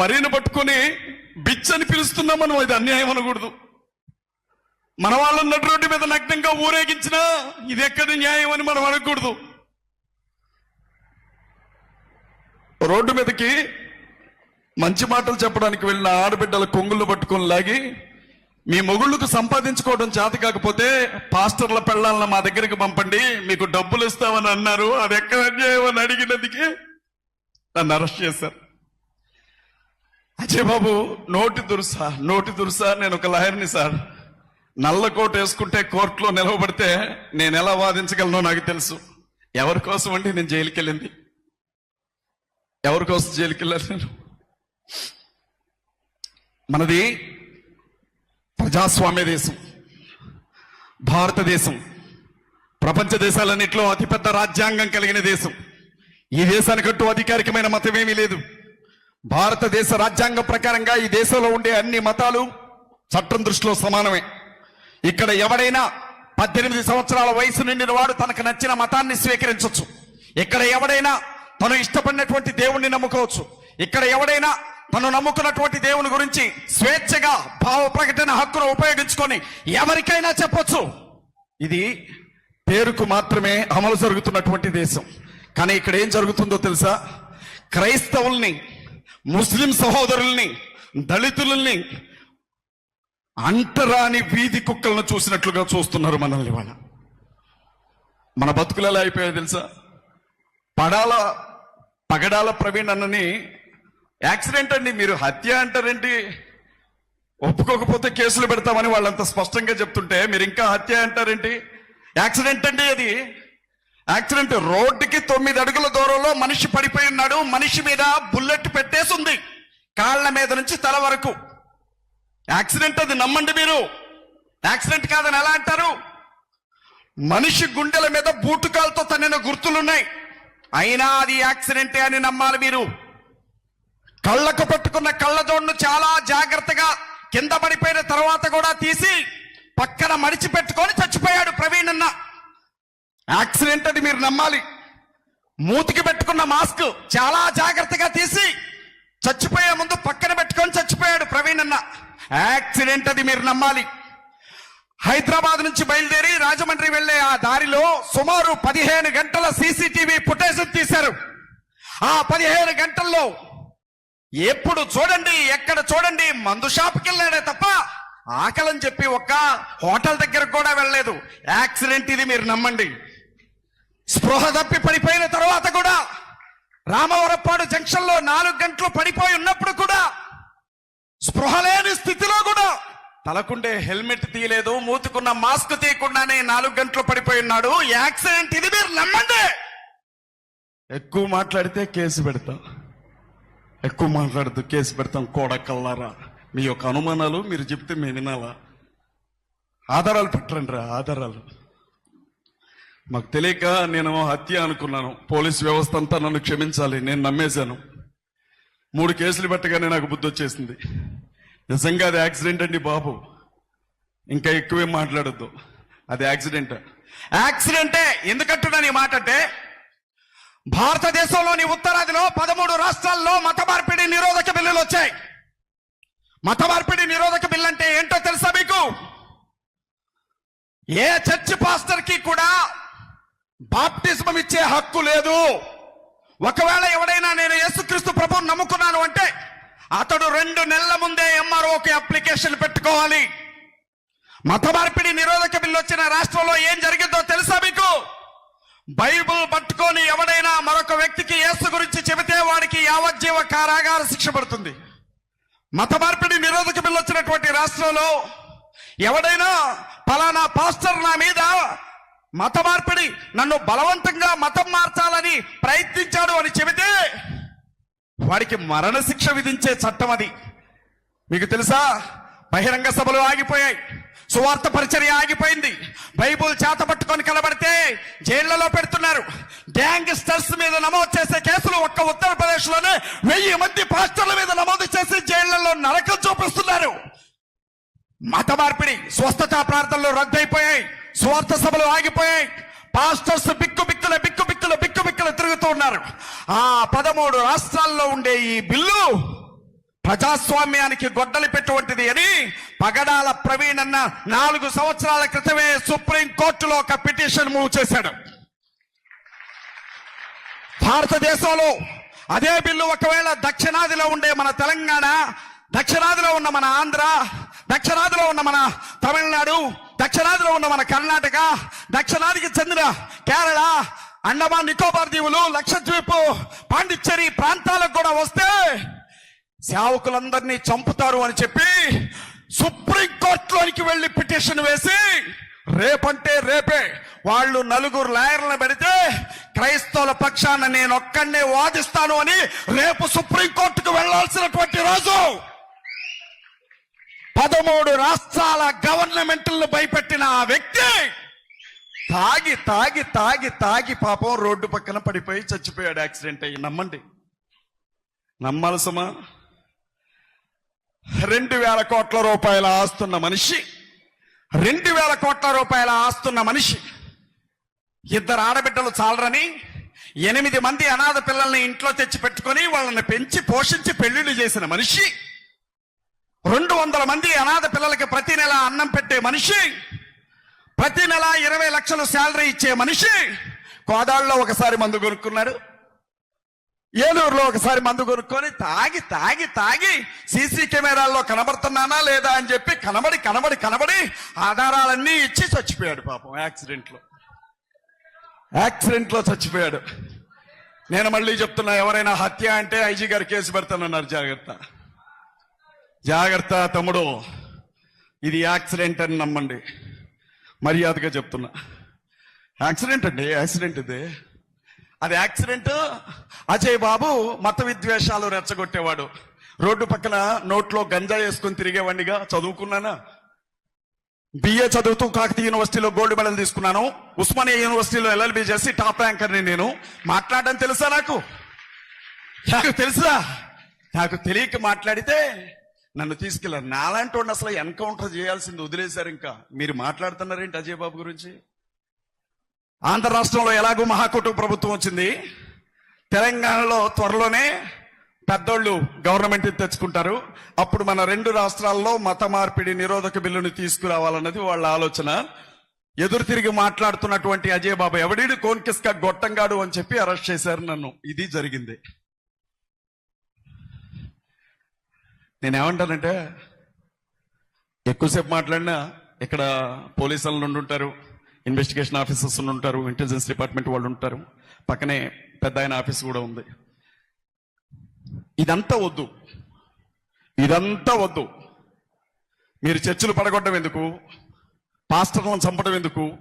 మరీను పట్టుకొని బిచ్ అని పిలుస్తున్నా మనం ఇది అన్యాయం అనకూడదు. మన వాళ్ళు ఉన్నటువంటి రోడ్డు మీద నగ్నంగా ఊరేగించినా ఇది ఎక్కడి న్యాయం అని మనం అనకూడదు రోడ్డు మీదకి మంచి మాటలు చెప్పడానికి వెళ్ళిన ఆడబిడ్డల కొంగుళ్ళు పట్టుకొని లాగి మీ మొగుళ్ళకు సంపాదించుకోవడం చేత కాకపోతే పాస్టర్ల పెళ్ళాలను మా దగ్గరికి పంపండి మీకు డబ్బులు ఇస్తామని అన్నారు. అది ఎక్కడ అన్యాయం అని అడిగినందుకే నన్ను అరెస్ట్ చేశారు. అజయ్ బాబు నోటి దురుసా నోటి దురుసా నేను ఒక లాయర్ని సార్. నల్ల కోట్ వేసుకుంటే కోర్టులో నిలవబడితే నేను ఎలా వాదించగలనో నాకు తెలుసు. ఎవరి కోసం అండి నేను జైలుకి వెళ్ళింది? ఎవరి కోసం జైలుకి వెళ్ళాను నేను? మనది ప్రజాస్వామ్య దేశం భారతదేశం. ప్రపంచ దేశాలన్నింటిలో అతిపెద్ద రాజ్యాంగం కలిగిన దేశం. ఈ దేశానికంటూ అధికారికమైన మతమేమీ లేదు. భారతదేశ రాజ్యాంగం ప్రకారంగా ఈ దేశంలో ఉండే అన్ని మతాలు చట్టం దృష్టిలో సమానమే. ఇక్కడ ఎవడైనా పద్దెనిమిది సంవత్సరాల వయసు నిండిన వాడు తనకు నచ్చిన మతాన్ని స్వీకరించవచ్చు ఇక్కడ ఎవడైనా తను ఇష్టపడినటువంటి దేవుణ్ణి నమ్ముకోవచ్చు. ఇక్కడ ఎవడైనా తను నమ్ముకున్నటువంటి దేవుని గురించి స్వేచ్ఛగా భావ ప్రకటన హక్కును ఉపయోగించుకొని ఎవరికైనా చెప్పొచ్చు. ఇది పేరుకు మాత్రమే అమలు జరుగుతున్నటువంటి దేశం. కానీ ఇక్కడ ఏం జరుగుతుందో తెలుసా? క్రైస్తవుల్ని ముస్లిం సహోదరుల్ని దళితుల్ని అంటరాని వీధి కుక్కలను చూసినట్లుగా చూస్తున్నారు మనల్ని వాళ్ళ మన బతుకులు ఎలా అయిపోయాయో తెలుసా? పడాల పగడాల ప్రవీణ్ అన్నని యాక్సిడెంట్ అండి మీరు హత్య అంటారేంటి? ఒప్పుకోకపోతే కేసులు పెడతామని వాళ్ళంత స్పష్టంగా చెప్తుంటే మీరు ఇంకా హత్య అంటారేంటి? యాక్సిడెంట్ అండి అది. యాక్సిడెంట్ రోడ్డుకి తొమ్మిది అడుగుల దూరంలో మనిషి పడిపోయి ఉన్నాడు. మనిషి మీద బుల్లెట్ పెట్టేసింది. కాళ్ళ మీద నుంచి తల వరకు. యాక్సిడెంట్ అది నమ్మండి మీరు. యాక్సిడెంట్ కాదని ఎలా అంటారు? మనిషి గుండెల మీద బూటుకాలతో తన్నిన గుర్తులున్నాయి. అయినా అది యాక్సిడెంటే అని నమ్మాలి మీరు. కళ్ళకు పట్టుకున్న కళ్ళజోడును చాలా జాగ్రత్తగా కింద పడిపోయిన తర్వాత కూడా తీసి పక్కన మడిచి పెట్టుకొని చచ్చిపోయాడు ప్రవీణ్ అన్న. యాక్సిడెంట్ అది మీరు నమ్మాలి. మూతికి పెట్టుకున్న మాస్క్ చాలా జాగ్రత్తగా తీసి చచ్చిపోయే ముందు పక్కన పెట్టుకొని చచ్చిపోయాడు ప్రవీణ్ అన్న. యాక్సిడెంట్ అది మీరు నమ్మాలి. హైదరాబాద్ నుంచి బయలుదేరి రాజమండ్రి వెళ్ళే ఆ దారిలో సుమారు పదిహేను గంటల సీసీటీవీ ఫుటేజ్ తీశారు. ఆ పదిహేను గంటల్లో ఎప్పుడు చూడండి ఎక్కడ చూడండి మందు షాప్కి వెళ్ళాడే తప్ప ఆకలని చెప్పి ఒక్క హోటల్ దగ్గరకు కూడా వెళ్ళలేదు. యాక్సిడెంట్ ఇది మీరు నమ్మండి. స్పృహ తప్పి పడిపోయిన తర్వాత కూడా రామవరపాడు జంక్షన్లో నాలుగు గంటలు పడిపోయి ఉన్నప్పుడు కూడా స్పృహ లేని స్థితిలో కూడా తలకుండే హెల్మెట్ తీయలేదు మూతుకున్న మాస్క్ తీయకుండానే నాలుగు గంటలు పడిపోయి ఉన్నాడు. యాక్సిడెంట్ ఇది మీరు నమ్మండి. ఎక్కువ మాట్లాడితే కేసు పెడతాం. ఎక్కువ మాట్లాడుతూ కేసు పెడతాం కోడకల్లారా. మీ యొక్క అనుమానాలు మీరు చెప్తే మేము వినాలా. ఆధారాలు పెట్టండి రా ఆధారాలు. మాకు తెలియక నేను హత్య అనుకున్నాను. పోలీస్ వ్యవస్థ అంతా నన్ను క్షమించాలి. నేను నమ్మేశాను. మూడు కేసులు పెట్టగానే నాకు బుద్ధి వచ్చేసింది. నిజంగా అది యాక్సిడెంట్ అండి బాబు. ఇంకా ఎక్కువేం మాట్లాడొద్దు. అది యాక్సిడెంట్. యాక్సిడెంటే ఎందుకంటున్నాను ఈ మాట అంటే భారతదేశంలోని ఉత్తరాదిలో పదమూడు రాష్ట్రాల్లో మత మార్పిడి నిరోధక బిల్లులు వచ్చాయి. మత మార్పిడి నిరోధక బిల్లు అంటే ఏంటో తెలుసా మీకు? ఏ చర్చ్ పాస్టర్కి కూడా బాప్టిజం ఇచ్చే హక్కు లేదు. ఒకవేళ ఎవడైనా నేను యేసుక్రీస్తు ప్రభువుని నమ్ముకున్నాను అంటే అతడు రెండు నెలల ముందే ఎంఆర్ఓకి అప్లికేషన్ పెట్టుకోవాలి. మత మార్పిడి నిరోధక బిల్లు వచ్చిన రాష్ట్రంలో ఏం జరిగిందో తెలుసా మీకు? బైబుల్ పట్టుకొని ఎవడైనా మరొక వ్యక్తికి యేసు గురించి చెబితే వాడికి యావజ్జీవ కారాగార శిక్ష పడుతుంది. మత మార్పిడి నిరోధక బిల్లు వచ్చినటువంటి రాష్ట్రంలో ఎవడైనా పలానా పాస్టర్ నా మీద మత మార్పిడి నన్ను బలవంతంగా మతం మార్చాలని ప్రయత్నించాడు అని చెబితే వాడికి మరణశిక్ష విధించే చట్టం అది. మీకు తెలుసా? బహిరంగ సభలు ఆగిపోయాయి. సువార్త పరిచర్య ఆగిపోయింది. బైబుల్ చేత పట్టుకొని కలబడితే జైళ్ళలో పెడుతున్నారు. గ్యాంగ్స్టర్స్ మీద నమోదు చేసే కేసులు ఒక్క ఉత్తరప్రదేశ్లోనే వెయ్యి మంది పాస్టర్ల మీద నమోదు చేసి జైళ్ళలో నరకం చూపిస్తున్నారు. మత మార్పిడి స్వస్థత ప్రార్థనలు రద్దయిపోయాయి. స్వార్థ సభలు ఆగిపోయాయి. పాస్టర్స్ బిక్కు బిక్కుల బిక్కు బిక్కుల బిక్కు బిక్కులు తిరుగుతూ ఉన్నారు. ఆ పదమూడు రాష్ట్రాల్లో ఉండే ఈ బిల్లు ప్రజాస్వామ్యానికి గొడ్డలి పెట్టువంటిది అని పగడాల ప్రవీణ్ అన్న నాలుగు సంవత్సరాల క్రితమే సుప్రీం కోర్టులో ఒక పిటిషన్ మూవ్ చేశాడు. భారతదేశంలో అదే బిల్లు ఒకవేళ దక్షిణాదిలో ఉండే మన తెలంగాణ దక్షిణాదిలో ఉన్న మన ఆంధ్ర దక్షిణాదిలో ఉన్న మన తమిళనాడు దక్షిణాదిలో ఉన్న మన కర్ణాటక దక్షిణాదికి చెందిన కేరళ అండమాన్ నికోబార్ దీవులు లక్షద్వీప్ పాండిచ్చేరి ప్రాంతాలకు కూడా వస్తే సేవకులందరినీ చంపుతారు అని చెప్పి సుప్రీంకోర్టులోనికి వెళ్ళి పిటిషన్ వేసి రేపంటే రేపే వాళ్ళు నలుగురు లాయర్లను పెడితే క్రైస్తవుల పక్షాన నేను ఒక్కడనే వాదిస్తాను అని రేపు సుప్రీంకోర్టుకు వెళ్ళాల్సినటువంటి రోజు. పదమూడు రాష్ట్రాల గవర్నమెంట్లను భయపెట్టిన ఆ వ్యక్తి తాగి తాగి తాగి తాగి పాపం రోడ్డు పక్కన పడిపోయి చచ్చిపోయాడు యాక్సిడెంట్ అయ్యి. నమ్మండి. నమ్మాలి సుమా. రెండు వేల కోట్ల రూపాయల ఆస్తున్న మనిషి రెండు వేల కోట్ల రూపాయల ఆస్తున్న మనిషి ఇద్దరు ఆడబిడ్డలు చాలరని ఎనిమిది మంది అనాథ పిల్లల్ని ఇంట్లో తెచ్చి పెట్టుకొని వాళ్ళని పెంచి పోషించి పెళ్ళిళ్ళు చేసిన మనిషి రెండు వందల మంది అనాథ పిల్లలకి ప్రతి నెల అన్నం పెట్టే మనిషి ప్రతి నెల ఇరవై లక్షలు శాలరీ ఇచ్చే మనిషి కోదాళ్ళలో ఒకసారి మందు కొనుక్కున్నాడు. ఏలూరులో ఒకసారి మందు కొనుక్కొని తాగి తాగి తాగి సీసీ కెమెరాల్లో కనబడుతున్నానా లేదా అని చెప్పి కనబడి కనబడి కనబడి ఆధారాలన్నీ ఇచ్చి చచ్చిపోయాడు పాపం యాక్సిడెంట్లో. యాక్సిడెంట్లో చచ్చిపోయాడు. నేను మళ్ళీ చెప్తున్నా ఎవరైనా హత్య అంటే ఐజీ గారు కేసు పెడతానన్నారు జాగ్రత్త. జాగ్రత్త తమ్ముడు. ఇది యాక్సిడెంట్ అని నమ్మండి. మర్యాదగా చెప్తున్నా. యాక్సిడెంట్ అండి యాక్సిడెంట్ ఇది. అది యాక్సిడెంట్ అజయ్ బాబు మత విద్వేషాలు రెచ్చగొట్టేవాడు. రోడ్డు పక్కన నోట్లో గంజా వేసుకుని తిరిగేవాడిగా చదువుకున్నానా? బిఏ చదువుతూ కాకతీయ యూనివర్సిటీలో గోల్డ్ మెడల్ తీసుకున్నాను. ఉస్మానియా యూనివర్సిటీలో ఎల్ఎల్బి చేసి టాప్ ర్యాంకర్ని నేను. మాట్లాడడం తెలుసా నాకు? నాకు తెలుసా నాకు తెలియక మాట్లాడితే నన్ను తీసుకెళ్ళారు. నాలాంటి వాడిని అసలు ఎన్కౌంటర్ చేయాల్సింది వదిలేశారు ఇంకా. మీరు మాట్లాడుతున్నారేంటి అజయ్ బాబు గురించి? ఆంధ్ర రాష్ట్రంలో ఎలాగో మహాకూటమి ప్రభుత్వం వచ్చింది. తెలంగాణలో త్వరలోనే పెద్దోళ్ళు గవర్నమెంట్ తెచ్చుకుంటారు. అప్పుడు మన రెండు రాష్ట్రాల్లో మత మార్పిడి నిరోధక బిల్లుని తీసుకురావాలన్నది వాళ్ళ ఆలోచన. ఎదురు తిరిగి మాట్లాడుతున్నటువంటి అజయ్ బాబు ఎవడీడు కోన్కిస్క గొట్టంగాడు అని చెప్పి అరెస్ట్ చేశారు నన్ను. ఇది జరిగింది. నేనేమంటానంటే ఎక్కువసేపు మాట్లాడినా ఇక్కడ పోలీసులు నుండి ఉంటారు ఇన్వెస్టిగేషన్ ఆఫీసర్స్ నుండి ఉంటారు ఇంటెలిజెన్స్ డిపార్ట్మెంట్ వాళ్ళు ఉంటారు. పక్కనే పెద్ద ఆయన ఆఫీస్ కూడా ఉంది. ఇదంతా వద్దు. ఇదంతా వద్దు. మీరు చర్చలు పడగొట్టడం ఎందుకు? పాస్టర్లను చంపడం ఎందుకు?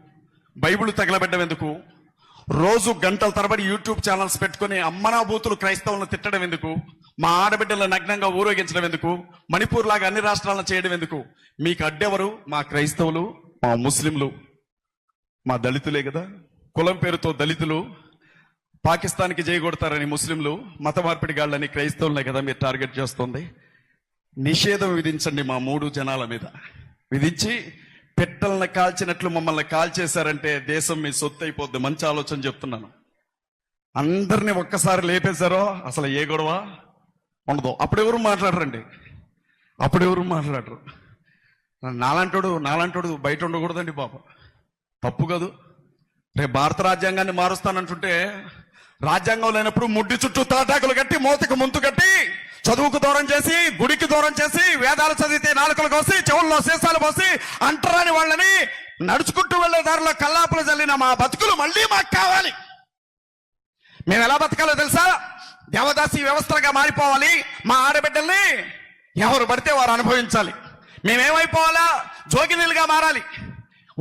బైబిల్ తగలబెట్టడం ఎందుకు? రోజు గంటల తరబడి యూట్యూబ్ ఛానల్స్ పెట్టుకుని అమ్మనా బూతులు క్రైస్తవులను తిట్టడం ఎందుకు? మా ఆడబిడ్డలను నగ్నంగా ఊరేగించడం ఎందుకు? మణిపూర్ లాగా అన్ని రాష్ట్రాలను చేయడం ఎందుకు? మీకు అడ్డెవరు? మా క్రైస్తవులు మా ముస్లింలు మా దళితులే కదా. కులం పేరుతో దళితులు పాకిస్తాన్కి జయగొడతారని ముస్లింలు మత మార్పిడి గాళ్ళని క్రైస్తవులనే కదా మీరు టార్గెట్ చేస్తుంది. నిషేధం విధించండి మా మూడు జనాల మీద. విధించి పెట్టలను కాల్చినట్లు మమ్మల్ని కాల్చేశారంటే దేశం మీ సొత్తు అయిపోద్ది మంచి ఆలోచన చెప్తున్నాను. అందరినీ ఒక్కసారి లేపేశారో? అసలు ఏ గొడవ? ఉండదు. అప్పుడెవరు మాట్లాడరండి? అప్పుడెవరు మాట్లాడరు? నాలంటోడు నాలంటోడు బయట ఉండకూడదండి బాబు. తప్పు కాదు. రేపు భారత రాజ్యాంగాన్ని మారుస్తానంటుంటే రాజ్యాంగం లేనప్పుడు ముడ్డి చుట్టూ తాటాకులు కట్టి మోతకు ముందు కట్టి చదువుకు దూరం చేసి గుడికి దూరం చేసి వేదాలు చదివితే నాలుకలు కోసి చెవుల్లో సీసాలు పోసి అంటరాని వాళ్ళని నడుచుకుంటూ వెళ్ళే దారిలో కల్లాపులు చల్లిన మా బతుకులు మళ్ళీ మాకు కావాలి. మేము ఎలా బతకాలో తెలుసా? దేవదాసి వ్యవస్థలుగా మారిపోవాలి మా ఆడబిడ్డల్ని ఎవరు పడితే వారు అనుభవించాలి. మేమేమైపోవాలా? జోగినీలుగా మారాలి.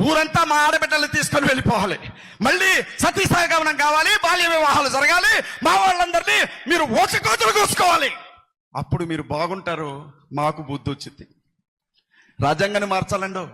ఊరంతా మా ఆడబిడ్డల్ని తీసుకొని వెళ్ళిపోవాలి. మళ్ళీ సతీ సహగమనం కావాలి బాల్య వివాహాలు జరగాలి మా వాళ్ళందరినీ మీరు ఓచకోచలు కూసుకోవాలి. అప్పుడు మీరు బాగుంటారు మాకు బుద్ధి వచ్చింది. రాజ్యాంగాన్ని మార్చాలండో?